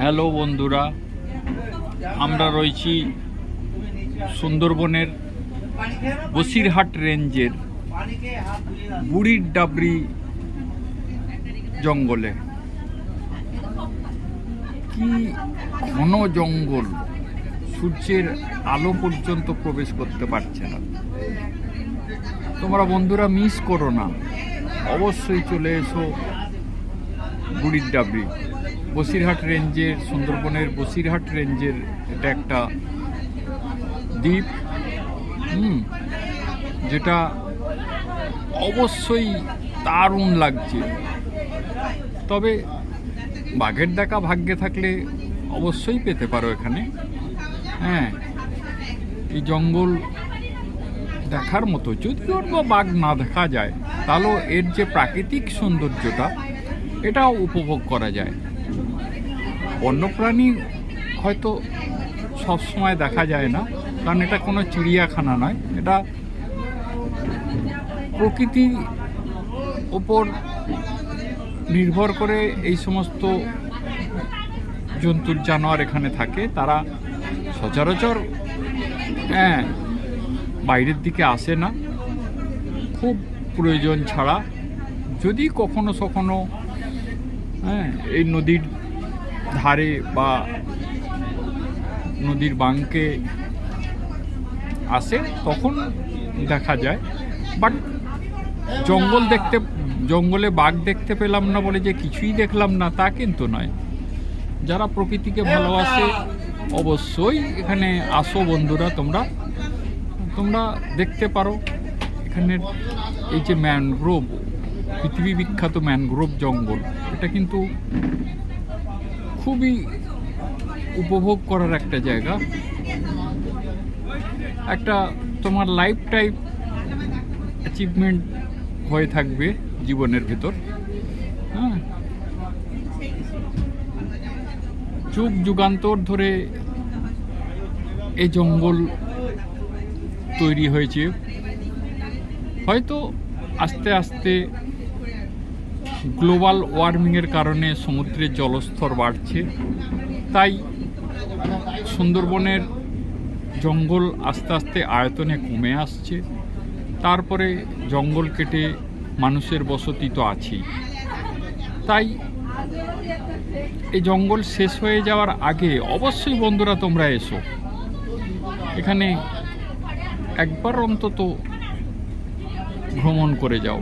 Hello বন্ধুরা আমরা রয়েছি সুন্দরবনের বসিরহাট রেঞ্জের বুড়ির ডাবরি জঙ্গলে। কি ঘন জঙ্গল। সূর্যের আলো পর্যন্ত প্রবেশ করতে পারছে না। তোমরা বন্ধুরা মিস করো না। অবশ্যই চলে এসো বুড়ির ডাবরি। বসিরহাট রেঞ্জের, সুন্দরবনের বসিরহাট রেঞ্জের এটা একটা দ্বীপ, হুম, যেটা অবশ্যই দারুণ লাগছে। তবে বাঘের দেখা ভাগ্যে থাকলে অবশ্যই পেতে পারো এখানে। হ্যাঁ। এই জঙ্গল দেখার মতো যদি ওর বা বাঘ না দেখা যায় তাহলেও এর যে প্রাকৃতিক সৌন্দর্যটা, এটাও উপভোগ করা যায়। বন্যপ্রাণী হয়তো সব সময় দেখা যায় না, কারণ এটা কোনো চিড়িয়াখানা নয়। এটা প্রকৃতির ওপর নির্ভর করে এই সমস্ত জন্তুর জানোয়ার এখানে থাকে। তারা সচরাচর হ্যাঁ বাইরের দিকে আসে না। খুব প্রয়োজন ছাড়া যদি কখনো সখনো হ্যাঁ এই নদীর ধারে বা নদীর বাঙ্কে আসে, তখন দেখা যায়। বাট জঙ্গল দেখতে, জঙ্গলে বাঘ দেখতে পেলাম না বলে যে কিছুই দেখলাম না, তা কিন্তু নয়। যারা প্রকৃতিকে ভালোবাসে অবশ্যই এখানে আসো বন্ধুরা তোমরা। তোমরা দেখতে পারো এখানের এই যে ম্যানগ্রোভ পৃথিবী বিখ্যাত ম্যানগ্রোভ জঙ্গল। এটা কিন্তু খুবই উপভোগ করার একটা জায়গা। একটা তোমার লাইফ টাইপ অ্যাচিভমেন্ট হয়ে থাকবে জীবনের ভেতর। হ্যাঁ? যুগ যুগান্তর ধরে এই জঙ্গল তৈরি হয়েছে। হয়তো আস্তে আস্তে গ্লোবাল ওয়ার্মিংয়ের কারণে সমুদ্রের জলস্তর বাড়ছে। তাই সুন্দরবনের জঙ্গল আস্তে আস্তে আয়তনে কমে আসছে। তারপরে জঙ্গল কেটে মানুষের বসতি তো আছেই। তাই এই জঙ্গল শেষ হয়ে যাওয়ার আগে অবশ্যই বন্ধুরা তোমরা এসো। এখানে একবার অন্তত ভ্রমণ করে যাও।